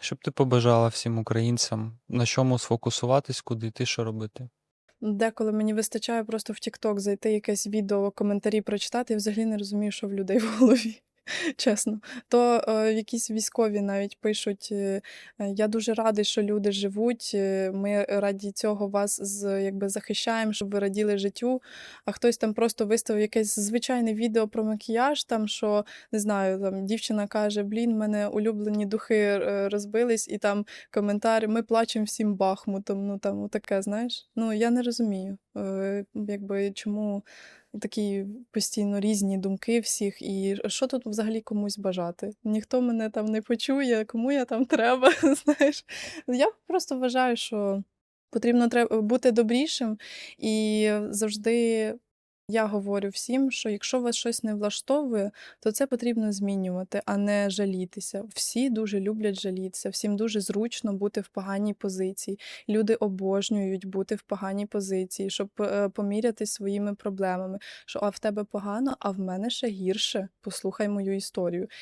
Що б ти побажала всім українцям, на чому сфокусуватись, куди йти, що робити? Деколи мені вистачає просто в TikTok зайти якесь відео, коментарі прочитати, і взагалі не розумію, що в людей в голові. Чесно, то е, якісь військові навіть пишуть: е, я дуже радий, що люди живуть. е, Ми раді цього вас з, якби, захищаємо, щоб ви раділи життю. А хтось там просто виставив якесь звичайне відео про макіяж, там що не знаю, там дівчина каже: Блін, в мене улюблені духи е, розбились, і там коментар: ми плачемо всім бахмутом. Ну там таке, знаєш. Ну я не розумію, е, якби чому такі постійно різні думки всіх, і що тут взагалі комусь бажати? Ніхто мене там не почує, кому я там треба, знаєш. Я просто вважаю, що потрібно бути добрішим, і завжди я говорю всім, що якщо вас щось не влаштовує, то це потрібно змінювати, а не жалітися. Всі дуже люблять жалітися, всім дуже зручно бути в поганій позиції. Люди обожнюють бути в поганій позиції, щоб поміряти помірятись своїми проблемами. Що а в тебе погано, а в мене ще гірше. Послухай мою історію.